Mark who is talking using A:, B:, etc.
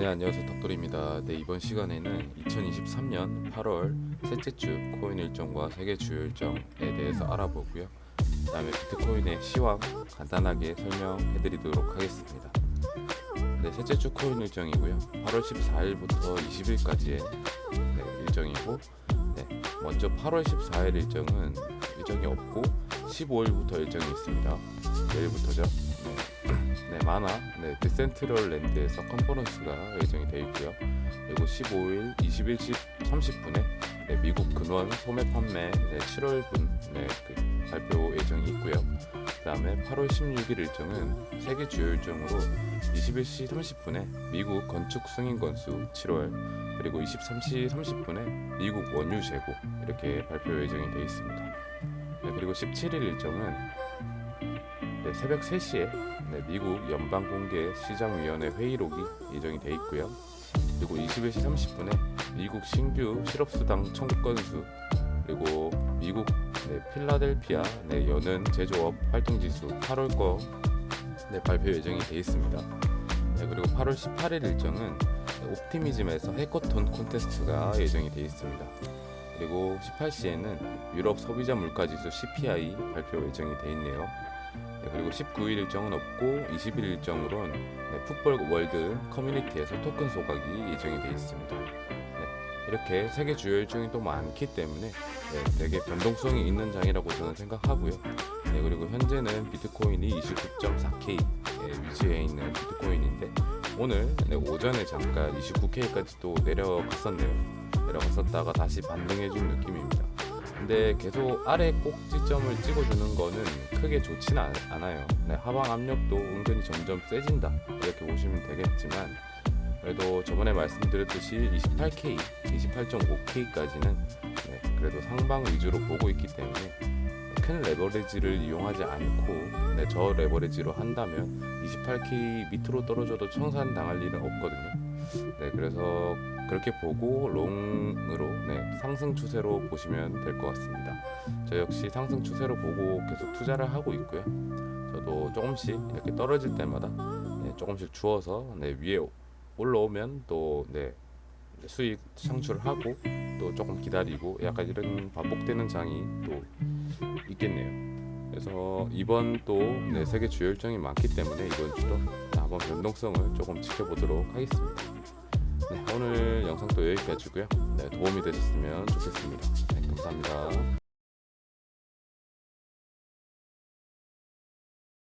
A: 네 안녕하세요 덕돌입니다. 네 이번 시간에는 2023년 8월 셋째 주 코인 일정과 세계 주요 일정에 대해서 알아보고요. 그 다음에 비트코인의 시황 간단하게 설명해 드리도록 하겠습니다. 네 셋째 주 코인 일정이고요. 8월 14일부터 20일까지의 네, 일정이고 네, 먼저 8월 14일 일정은 일정이 없고 15일부터 일정이 있습니다. 내일부터죠. 네. 네, 마나, 네, 디센트럴 랜드에서 컨퍼런스가 예정이 되어 있고요. 그리고 15일 21시 30분에 네, 미국 근원 소매 판매 네, 7월분 네, 그 발표 예정이 있고요. 그 다음에 8월 16일 일정은 세계 주요 일정으로 21시 30분에 미국 건축 승인 건수 7월 그리고 23시 30분에 미국 원유 재고 이렇게 발표 예정이 되어 있습니다. 네, 그리고 17일 일정은 네, 새벽 3시에 네, 미국 연방공개 시장위원회 회의록이 예정이 돼 있고요. 그리고 21시 30분에 미국 신규 실업수당 청구 건수 그리고 미국 네, 필라델피아 네, 여는 제조업 활동지수 8월 거 네, 발표 예정이 돼 있습니다. 네, 그리고 8월 18일 일정은 네, 옵티미즘에서 해커톤 콘테스트가 예정이 돼 있습니다. 그리고 18시에는 유럽 소비자 물가지수 CPI 발표 예정이 돼 있네요. 네, 그리고 19일 일정은 없고 20일 일정으로는 네, 풋볼 월드 커뮤니티에서 토큰 소각이 예정이 되어 있습니다. 네, 이렇게 세계 주요 일정이 또 많기 때문에 네, 되게 변동성이 있는 장이라고 저는 생각하고요. 네, 그리고 현재는 비트코인이 29.4K 에 위치해 있는 비트코인인데 오늘 네, 오전에 잠깐 29K까지 또 내려갔었네요. 내려갔었다가 다시 반등해준 느낌입니다. 근데 계속 아래 꼭지점을 찍어주는 거는 크게 좋지는 않- 않아요. 네, 하방 압력도 은근히 점점 세진다 이렇게 보시면 되겠지만 그래도 저번에 말씀드렸듯이 28K, 28.5K까지는 네, 그래도 상방 위주로 보고 있기 때문에 큰 레버리지를 이용하지 않고 네, 저 레버리지로 한다면 28K 밑으로 떨어져도 청산 당할 일은 없거든요. 네, 그래서 그렇게 보고 롱으로 네, 상승 추세로 보시면 될 것 같습니다. 저 역시 상승 추세로 보고 계속 투자를 하고 있고요. 저도 조금씩 이렇게 떨어질 때마다 네, 조금씩 주어서 네, 위에 올라오면 또 네, 수익 창출을 하고 또 조금 기다리고 약간 이런 반복되는 장이 또 있겠네요. 그래서 이번 또 네, 세계 주요 일정이 많기 때문에 이번 주도 한번 변동성을 조금 지켜보도록 하겠습니다. 네, 오늘 영상 또 여기까지고요. 네, 도움이 되셨으면 좋겠습니다. 네, 감사합니다.